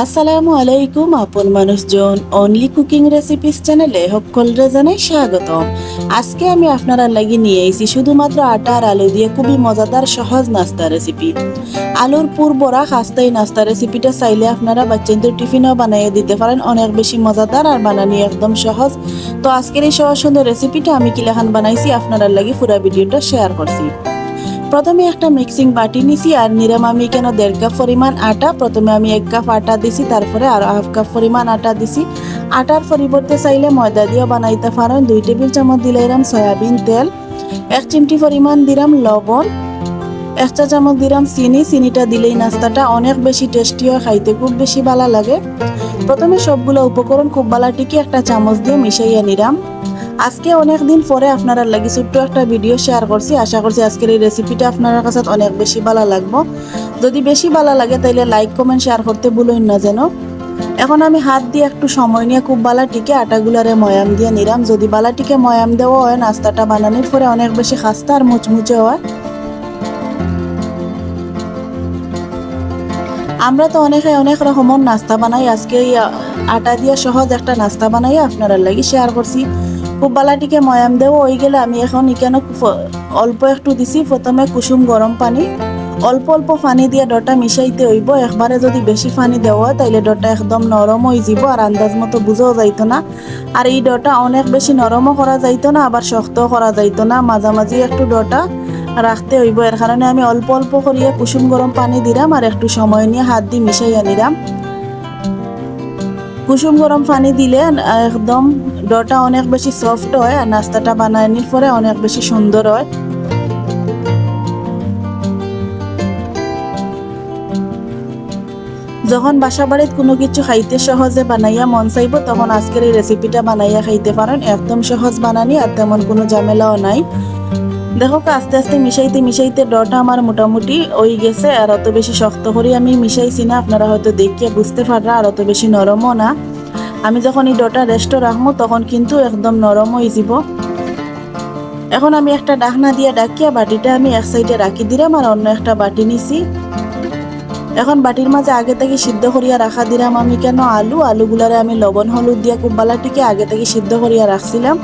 আসসালামু আলাইকুম, আপন মানুষজন। অনলি কুকিং রেসিপিস চ্যানেলে সকলরে জানাই স্বাগতম। আজকে আমি আপনারা লাগি নিয়ে এসেছি শুধুমাত্র আটা আর আলু দিয়ে খুবই মজাদার সহজ নাস্তা রেসিপি আলুর পুর বড়া, খাস্তাই নাস্তা রেসিপিটা চাইলে আপনারা বাচ্চাদের টিফিনও বানিয়ে দিতে পারেন, অনেক বেশি মজাদার আর বানানি একদম সহজ। তো আজকের এই সহজ সুন্দর রেসিপিটা আমি কিলাখান বানাইছি আপনারা লাগি পুরো ভিডিওটা শেয়ার করছি। প্রথমে একটা মিক্সিং বাটি নিছি আর নিরাম আমি কেন দেড় কাপ পরিমাণ আটা? প্রথমে আমি এক কাপ আটা দিছি, তারপরে আর হাফ কাপ পরিমাণ আটা দিছি। আটার পরিবর্তে চাইলে ময়দা দিয়েও বানাইতে পারেন। দুই টেবিল চামচ দিলে এরাম সয়াবিন তেল, এক চিমটি পরিমাণ দিলাম লবণ, এক চা চামচ দিলাম চিনি। চিনিটা দিলেই নাস্তাটা অনেক বেশি টেস্টি হয়, খাইতে খুব বেশি ভালো লাগে। প্রথমে সবগুলো উপকরণ খুব ভালো টিকে একটা চামচ দিয়ে মিশাইয়া নিলাম। আজকে অনেক দিন পরে আপনারা লাগি ছোট্ট একটা ভিডিও শেয়ার করছি। আশা করছি আজকের এই রেসিপিটা আপনার কাছে অনেক বেশি ভালো লাগবো। যদি বেশি ভালো লাগে তাইলে লাইক কমেন্ট শেয়ার করতে ভুলুন না যেন। এখন আমি হাত দিয়ে একটু সময় নিয়ে খুব বালা টিকে আটাগুলারে ময়াম দিয়ে নিলাম। যদি বালা টিকে ময়াম দেওয়া হয়, নাস্তাটা বানানোর পরে অনেক বেশি খাস্তা আর মুচমুচে হয়। আমরা তো অনেকে অনেক রকমের নাস্তা বানাই। আজকে আটা দিয়ে সহজ একটা নাস্তা বানাই আপনারা লাগি শেয়ার করছি। খুব বালাটিকে ময়াম দেবো, ওই গেলে আমি এখন এখানে অল্প একটু দিছি, প্রথমে কুসুম গরম পানি, অল্প অল্প পানি দিয়ে ডটা মিশাইতে হইব একবারে যদি বেশি পানি দেওয়া তাইলে ডটা একদম নরম হয়ে যাব আর আন্দাজ মতো বুঝাও যাইতো না। আর এই ডটা অনেক বেশি নরমও করা যাইতো না, আবার শক্তও করা যাইতো না মাঝামাঝি একটু ডটা রাখতে হইব। এর কারণে আমি অল্প অল্প করিয়া কুসুম গরম পানি দিলাম আর একটু সময় নিয়ে হাত দিয়ে মিশাইয়া নিলাম কুসুম গরম পানি দিলে একদম ডটা অনেক বেশি সফট হয় আর নাস্তাটা বানানোর পরে অনেক বেশি সুন্দর হয়। যখন বাসা বাড়িত কোনো কিছু খাইতে সহজে বানাইয়া মন চাইব, তখন আজকের এই রেসিপিটা বানাইয়া খাইতে পারেন। একদম সহজ বানানি আর তেমন কোনো ঝামেলাও নাই। দেখো আস্তে আস্তে মিশাইতে মিশাইতে ডটা আমার মোটামুটি ওই গেছে, আর অত বেশি শক্ত করে আমি মিশাইছি না, আপনারা হয়তো দেখিয়ে বুঝতে পাররা, আর অত বেশি নরমও না। আমি যখন এই ডটা রেস্টও রাখব, তখন কিন্তু একদম নরম হয়ে যাব। এখন আমি একটা ডাকনা দিয়ে ডাকিয়া বাটিটা আমি এক সাইডে রাখি দিলাম, আর অন্য একটা বাটি নিছি। এখন বাটির মাঝে আগে থেকে সিদ্ধ করিয়া রাখা দিলাম আমি কেন আলু? আলুগুলারে আমি লবণ, হলুদ দিয়া খুব বালাটিকে আগে থেকে সিদ্ধ করিয়া রাখছিলাম।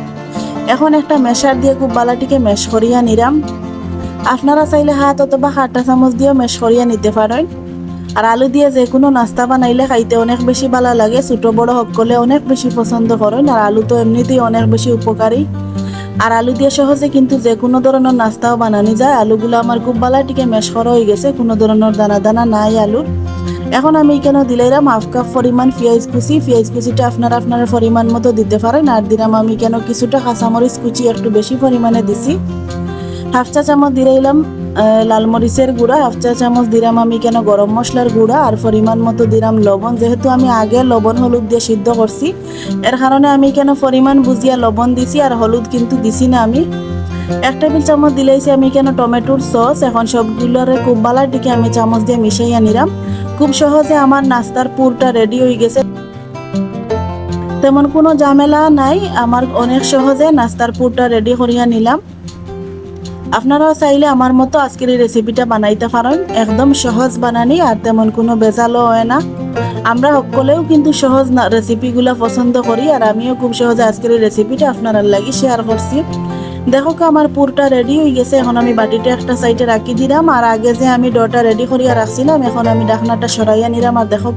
এখন একটা মেশার দিয়ে খুব বালাটিকে মেশ করিয়া নিলাম আপনারা চাইলে হাত অথবা হাতটা চামচ দিয়েও মেশ করিয়া নিতে পারেন। আর আলু দিয়ে যে কোনো নাস্তা বানাইলে খাইতে অনেক বেশি ভালো লাগে, ছোট বড় সকলে অনেক বেশি পছন্দ করেন, আর আলু তো এমনিতেই অনেক বেশি উপকারী। আর আলু দিয়ে সহজে কিন্তু যে কোনো ধরনের নাস্তাও বানানি যায়। আলুগুলো আমার খুব বালাটিকে মেশ করা হয়ে গেছে, কোনো ধরনের দানা দানা নাই আলুর। এখন আমি এখানে দিলাম হাফ কাপ পরিমাণ পেঁয়াজ কুচি। পেঁয়াজ কুচিটা আপনারা আপনার পরিমাণ মতো দিতে পারেন। আর দিলাম আমি কেন কিছুটা কাঁচামরিচ কুচি একটু বেশি পরিমাণে দিছি। হাফ চা চামচ দিলাম লাল মরিচের গুঁড়া। হাফ চা চামচ দিলাম আমি কেন গরম মশলার গুঁড়া। আর পরিমাণ মতো দিলাম লবণ। যেহেতু আমি আগে লবণ হলুদ দিয়ে সিদ্ধ করছি, এর কারণে আমি কেন পরিমাণ বুঝিয়া লবণ দিছি আর হলুদ কিন্তু দিছি না আমি। এক টেবিল চামচ দিলেছি আমি কেন টমেটোর সস। এখন সবগুলোরে খুব বালার দিকে আমি চামচ দিয়ে মিশাইয়া নিলাম। খুব সহজে আমার নাস্তার পুরটা রেডি হয়ে গেছে। তেমন কোনো ঝামেলা নাই, আমার অনেক সহজে নাস্তার পুরটা রেডি করিয়া নিলাম। আপনারাও চাইলে আমার মতো আজকের এই রেসিপিটা বানাইতে পারেন। একদম সহজ বানানি, আর তেমন কোনো বেজালও হয় না। আমরা সকলেও কিন্তু সহজ রেসিপিগুলো পছন্দ করি, আর আমিও খুব সহজে আজকের এই রেসিপিটা আপনারা লাগি শেয়ার করছি। দেখো আমার পুরটা রেডি হয়ে গেছে। এখন আমি বাটিটা একটা সাইডে রাখি দিলাম, আর আগে যে আমি ডটা রেডি করিয়া রাখছিলাম, এখন আমি ডাকনাটা সরাইয়া নিলাম, আর দেখো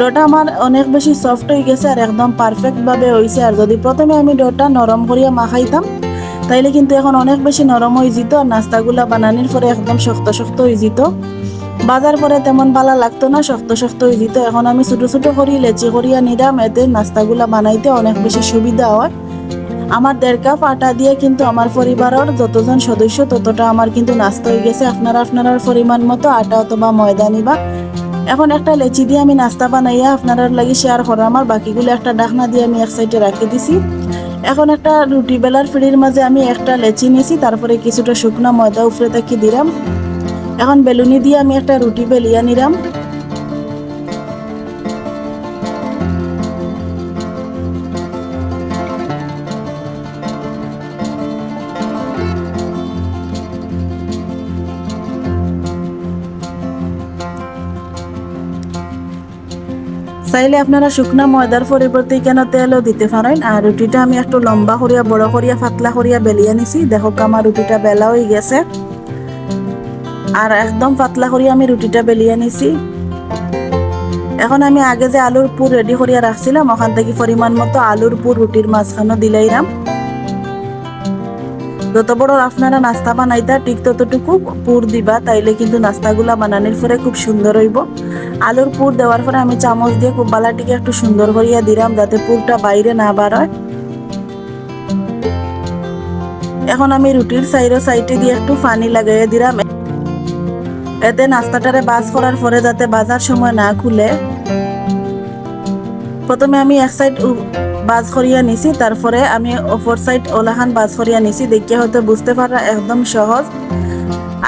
ডটা আমার অনেক বেশি সফট হয়ে গেছে, আর একদম পারফেক্টভাবে হয়েছে আর যদি প্রথমে আমি ডটা নরম করিয়া মাখাইতাম তাইলে কিন্তু এখন অনেক বেশি নরম হয়ে যেত আর নাস্তাগুলা বানানির পরে একদম শক্ত শক্ত হয়ে যেত। বাজার পরে তেমন বালা লাগতো না, শক্ত শক্ত হয়ে যেত। এখন আমি ছোটো ছোটো করি, লেচি করিয়া নিলাম এতে নাস্তাগুলা বানাইতে অনেক বেশি সুবিধা হয়। আমার দেড় কাপ আটা দিয়ে কিন্তু আমার পরিবারের যতজন সদস্য ততটা আমার কিন্তু নাস্তা হয়ে গেছে। আপনারা আপনার পরিমাণ মতো আটা অথবা ময়দা নিবা। এখন একটা লেচি দিয়ে আমি নাস্তা বানাইয়া আপনার লাগি শেয়ার করা আমার বাকিগুলো একটা ডাকনা দিয়ে আমি এক সাইডে রাখি দিছি। এখন একটা রুটি বেলার ফিড়ির মাঝে আমি একটা লেচি নিয়েছি, তারপরে কিছুটা শুকনো ময়দা উপরে তাকি দিলাম। এখন বেলুনি দিয়ে আমি একটা রুটি বেলিয়া নিলাম। চাইলে আপনারা শুকনা ময়দার পরিবর্তে কেন তেলও দিতে পারেন আর রুটিটা আমি একটু লম্বা করিয়া বড় করিয়া ফাতলা করিয়া বেলিয়ে নিছি দেখো আমার রুটিটা বেলা হয়ে গেছে। আর একদম পাতলা করিয়া আমি রুটিটা বেলিয়ে নিছি এখন আমি আগে যে আলুর পুর রেডি করিয়া রাখছিলাম ওখান থেকে পরিমাণ মতো আলুর পুর রুটির মাঝখানে দিলাইরাম যত বড় আপনারা নাস্তা বানাইতা, ঠিক ততটুকু পুর দিবা, তাইলে কিন্তু নাস্তাগুলা বানানোর পরে খুব সুন্দর হইব। আলুর পুর দেওয়ার পরে আমি চামচ দিয়ে খুব বালাটিকে একটু সুন্দর করিয়া দিলাম, যাতে পুরটা বাইরে না বার হয়। এখন আমি রুটির সাইডে সাইডে দিয়ে একটু পানি লাগাইয়া দিলাম। এতে নাস্তাটারে বাজ করার পরে যাতে বাজার সময় না খুলে, প্রথমে আমি এক সাইড বাজ করিয়া নিছি, তারপরে আমি অপর সাইড ওলাখান বাজ করিয়া নিছি, দেখিয়া হয়তো বুঝতে পারা একদম সহজ।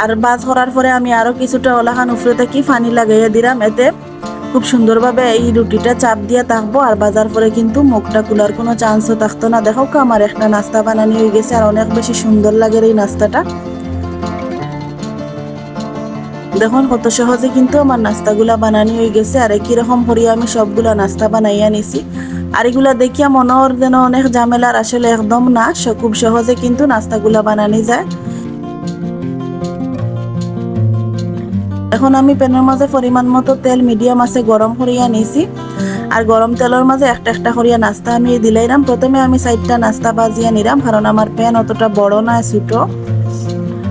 আর বাজ করার পরে আমি আরও কিছুটা ওলাখান উপরে থেকে, পানি লাগাইয়া দিলাম, এতে খুব সুন্দরভাবে এই রুটিটা চাপ দিয়ে থাকব, আর বাজার পরে কিন্তু মুখটা খোলার কোনো চান্সও থাকতো না। দেখো আমার একটা নাস্তা বানানি হয়ে গেছে, আর অনেক বেশি সুন্দর লাগে এই নাস্তাটা। দেখুন, কত সহজে কিন্তু আমার নাস্তাগুলা বানানি হয়ে গেছে, আর একই রকম করিয়া আমি সবগুলা নাস্তা বানাইয়া নিছি। আর এগুলা দেখিয়া মনের যেন অনেক ঝামেলার আসলে একদম না খুব সহজে কিন্তু নাস্তাগুলা বানানি যায়। এখন আমি প্যানের মাঝে পরিমাণ মতো তেল মিডিয়াম আছে, গরম করিয়া নিছি। আর গরম তেলের মাঝে একটা একটা করিয়া নাস্তা আমি দিলাইলাম। প্রথমে আমি সাইডটা নাস্তা বাজিয়া নিলাম, কারণ আমার প্যান অতটা বড় না, ছোটো।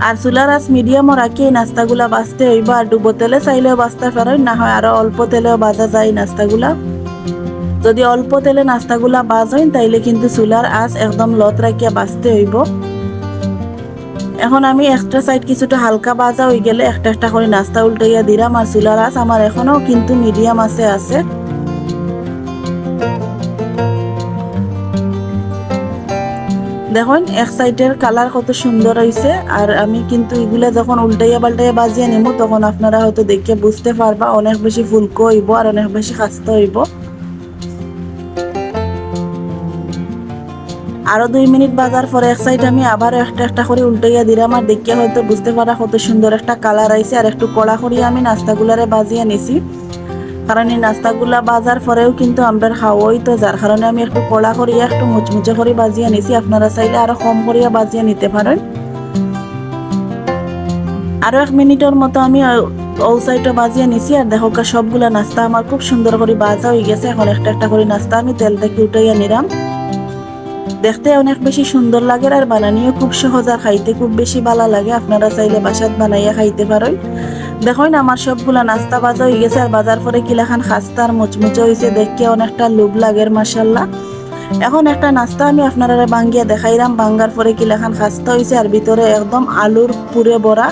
আর চুলার আঁচ মিডিয়ামও রাখি, এই নাস্তাগুলা বাঁচতে হইব আর ডুবো তেলে চাইলেও বাঁচতে পারেন না হয় আরও অল্প তেলেও বাজা যায় নাস্তাগুলা। যদি অল্প তেলে নাস্তাগুলা বাজ হয় তাইলে কিন্তু চুলার আঁচ একদম লত রাখিয়া বাঁচতে হইব। এখন আমি একটা সাইড কিছুটা হালকা বাজা হয়ে গেলে একটা একটা করে নাস্তা উল্টাইয়া দিলাম আর চুলার আঁচ আমার এখনও কিন্তু মিডিয়াম আছে আছে। দেখুন, এক সাইডের কালার কত সুন্দর হয়েছে আর আমি কিন্তু এগুলা যখন উল্টাইয়া পাল্টাইয়া বাজিয়ে নিব তখন আপনারা হয়তো দেখে বুঝতে পারবা, অনেক বেশি ফুলকো হইব আর অনেক বেশি খাস্ত হইব। আরও দুই মিনিট বাজার পরে এক সাইড আমি আবার একটা একটা করে উল্টাইয়া দিলাম আর দেখিয়া হয়তো বুঝতে পারা কত সুন্দর একটা কালার আইছে আর একটু কড়া করিয়া আমি নাস্তাগুলারে বাজিয়ে নিছি। কারণ এই নাস্তাগুলা বাজার পরেও কিন্তু আমরা খাওয়াই তো, যার কারণে আমি একটু কড়া করিয়া, একটু মুচমুচে করে বাজিয়ে নিছি। আপনারা চাইলে আরও কম করিয়া বাজিয়ে নিতে পারেন। আরও এক মিনিটের মতো আমি ও সাইডটা বাজিয়ে নিছি আর দেখো সবগুলা নাস্তা আমার খুব সুন্দর করে বাজা হয়ে গেছে। এখন একটা একটা করে নাস্তা আমি তেল থেকে উঠাইয়া নিলাম। দেখতে অনেক বেশি সুন্দর লাগে আর বানানিও খুব সহজ আর খাইতে খুব বেশি ভালো লাগে। আপনারা চাইলে বাসাত বানাইয়া খাইতে পারেন দেখুন আমার সবগুলা নাস্তা বাজা হয়ে গেছে আর বাজার পরে কিলাখান খাস্তা আর মুচমুচে হয়েছে দেখতে অনেকটা লোভ লাগে মাসাল্লাহ এখন একটা নাস্তা আমি আপনারা বাঙ্গিয়া দেখাইলাম। বাঙ্গার পরে কিলাখান খাস্তা হয়েছে আর ভিতরে একদম আলুর পুরে বড়া।